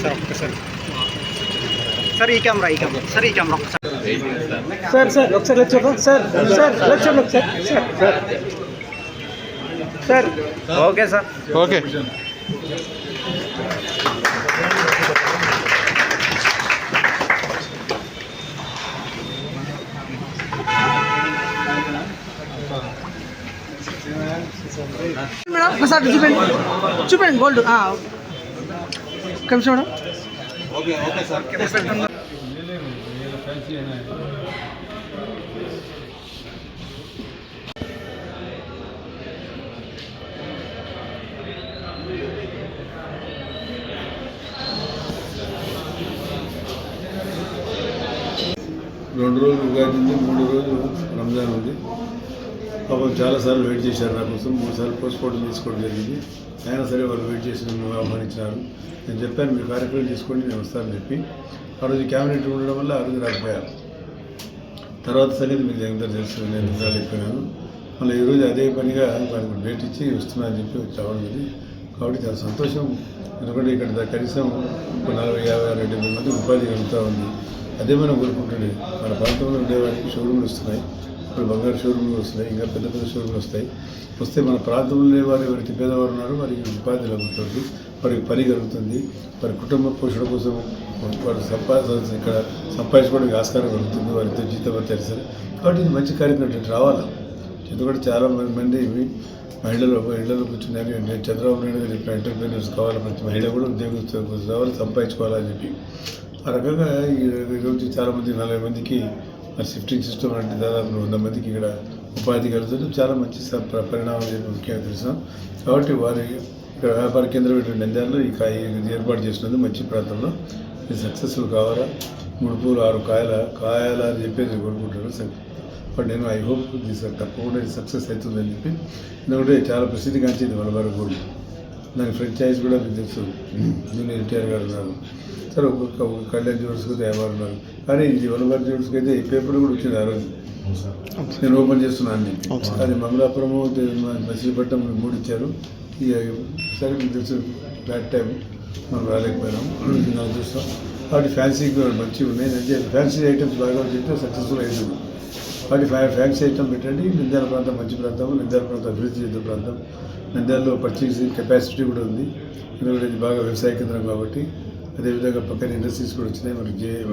Sir ఒక్కసారి sir ఈ camera ఈ కెమెరా సార్ ఈ కెమెరా ఒక్కసారి సార్ సార్ ఒకసారి వచ్చి చూద్దాం సార్ సార్ వచ్చి చూడండి ఒకసారి sir sir sir okay sir okay madam? ఒకసారి చూపండి. చూపండి గోల్డ్ కమిషన్ మేడం. రెండు రోజులు ఉగాది ఉంది మూడు రోజులు రంజాన్ ఉంది. పాపం చాలాసార్లు వెయిట్ చేశారు నా కోసం మూడు సార్లు పోస్ట్పోర్టం తీసుకోవడం జరిగింది. అయినా సరే వాళ్ళు వెయిట్ చేసి నన్ను ఆహ్వానించినారు నేను చెప్పాను మీ కార్యక్రమం తీసుకోండి నేను వస్తానని చెప్పి. ఆ రోజు క్యాబినెట్ ఉండడం వల్ల ఆ రోజు రాకపోయారు తర్వాత సంగతి మీకు ఎంతో తెలుసు నేను చెప్పినాను. మళ్ళీ ఈరోజు అదే పనిగా వాళ్ళకి డేట్ ఇచ్చి వస్తున్నా అని చెప్పి చావడం రావడం కాబట్టి చాలా సంతోషం. ఎందుకంటే ఇక్కడ కనీసం ఒక నలభై యాభై అరవై డెబ్బై మంది ఉపాధి కలుగుతూ ఉంది. అదే మనం కోరుకుంటుంది మన ప్రాంతంలో ఉండేవారికి షోరూమ్లు వస్తున్నాయి. ఇప్పుడు బంగారు షోరూమ్లు వస్తున్నాయి ఇంకా పెద్ద పెద్ద షోరూమ్లు వస్తాయి. వస్తే మన ప్రాంతంలో ఉండే వారు ఎవరికి పేదవారు ఉన్నారు వారికి ఉపాధి కలుగుతుంది వారికి పని కలుగుతుంది వారి కుటుంబ పోషణ కోసం వారు సంపా ఇక్కడ సంపాదించుకోవడానికి ఆస్కారం కలుగుతుంది వారితో జీతం తెలుసు కాబట్టి ఇది మంచి కార్యక్రమం రావాలి. ఎందుకంటే చాలా మంది మంది మహిళలు మహిళలు కూర్చున్నారు. నేను చంద్రబాబు నాయుడు గారు చెప్పిన ఎంటర్ప్రీనర్స్ కావాలి ప్రతి మహిళ కూడా ఉద్యోగం రావాలి సంపాదించుకోవాలని చెప్పి. ఆ రకంగా ఈ ఈరోజు చాలామంది నలభై మందికి మరి షిఫ్టింగ్ సిస్టమ్ లాంటి దాదాపు వంద మందికి ఇక్కడ ఉపాధి కలుగుతుంది. చాలా మంచి స- ప్ర- పరిణామం ముఖ్యంగా తెలుసు. కాబట్టి వారి ఇక్కడ వ్యాపార కేంద్రం ఇటువంటి నంద్యాలలో ఈ కాయ ఏర్పాటు చేసినందుకు మంచి ప్రాంతంలో ఇది సక్సెస్ఫుల్ కావాలా? మూడు పూలు ఆరు కాయల కాయాల అని చెప్పేసి కోరుకుంటాను బట్ నేను ఐ హోప్ దిస్ తప్పకుండా ఇది సక్సెస్ అవుతుందని చెప్పి. ఎందుకంటే చాలా ప్రసిద్ధిగాంచింది మలబార్ గోల్డ్ దాని ఫ్రాంచైజ్ కూడా మీకు తెలుసు. జూనియర్ ఎన్టీఆర్ గారు ఉన్నారు. సరే ఒక్కొక్క ఒక కళ్యాణ్ జ్యువెల్స్కి తయారు ఉన్నారు. కానీ మలబార్ జ్యువెల్స్కి అయితే ఈ పేపర్ కూడా వచ్చింది ఆ రోజు. నేను ఓపెన్ చేస్తున్నాను అని చెప్పి. అది మంగళాపురము మ- మచిలీపట్నం మూడు ఇచ్చారు. ఇక సరే మీకు తెలుసు బ్యాడ్ టైం మనం రాలేకపోయినాం. నాకు చూస్తాం. కాబట్టి ఫ్యాన్సీ కూడా మంచిగా ఉన్నాయి. అంటే ఫ్యాన్సీ ఐటమ్స్ బాగా చెప్తే సక్సెస్ఫుల్ అవుతుంది వాటి ఫ్యా- ఫ్యాన్సీ ఐటమ్ పెట్టండి. నంద్యాల ప్రాంతం మంచి ప్రాంతం నంద్యాల ప్రాంతం అభివృద్ధి చెందిన ప్రాంతం. నంద్యాలలో పర్చేసింగ్ కెపాసిటీ కూడా ఉంది. ఎందుకంటే ఇది బాగా వ్యవసాయ కేంద్రం కాబట్టి అదేవిధంగా పక్కన ఇండస్ట్రీస్ కూడా వచ్చినాయి. మనకి జే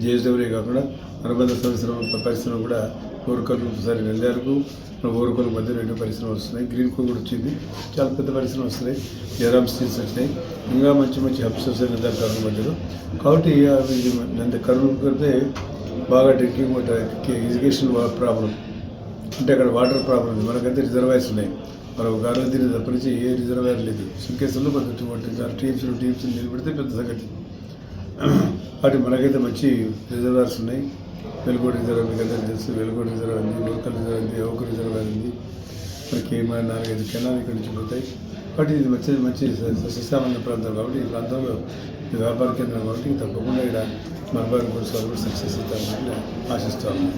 జేఎస్డబ్ల్యూ కాకుండా అనుబంధ సంవత్సరం పరిశ్రమ కూడా ఓరుకలు ఒకసారి నంద్యాలకు ఓరుకలు మధ్య రెండు పరిశ్రమలు వస్తున్నాయి. గ్రీన్ కో కూడా వచ్చింది. చాలా పెద్ద పరిశ్రమ వస్తున్నాయి. జయరామ్ స్టీల్స్ వచ్చినాయి. ఇంకా మంచి మంచి హబ్స్ వస్తాయి నంద్యాల కర్నూలు మధ్యలో. కాబట్టి అవి ఇది నంద కర్నూలు కడితే బాగా డ్రింకింగ్ వాటర్ ఇరిగేషన్ ప్రాబ్లం అంటే అక్కడ వాటర్ ప్రాబ్లం ఉంది మనకైతే రిజర్వాయర్స్ ఉన్నాయి మనం గార్లతీని తప్పించి ఏ రిజర్వాయర్ లేదు సుంకేసుల్లో కొంచెం టూ టీమ్స్ టీమ్స్ నిలబెడితే పెద్ద సంగతి వాటి మనకైతే మంచి రిజర్వాయర్స్ ఉన్నాయి వెలుగోడు రిజర్వ్ మీకు అందరికీ తెలుసు వెలుగోడు రిజర్వ్ ఉంది లోకల్ రిజర్వ్ ఉంది ఓకు రిజర్వాయర్ ఉంది మనకి ఏమైనా నాలుగైదు కెనాలు ఇక్కడ నుంచి పోతాయి కాబట్టి ఇది మంచి మంచి సస్యశ్యామల ప్రాంతం కాబట్టి ఈ ప్రాంతంలో ఇది వ్యాపార కేంద్రం కాబట్టి తప్పకుండా ఇక్కడ మలబార్ వాళ్ళు కూడా సక్సెస్ అవుతారని ఆశిస్తాము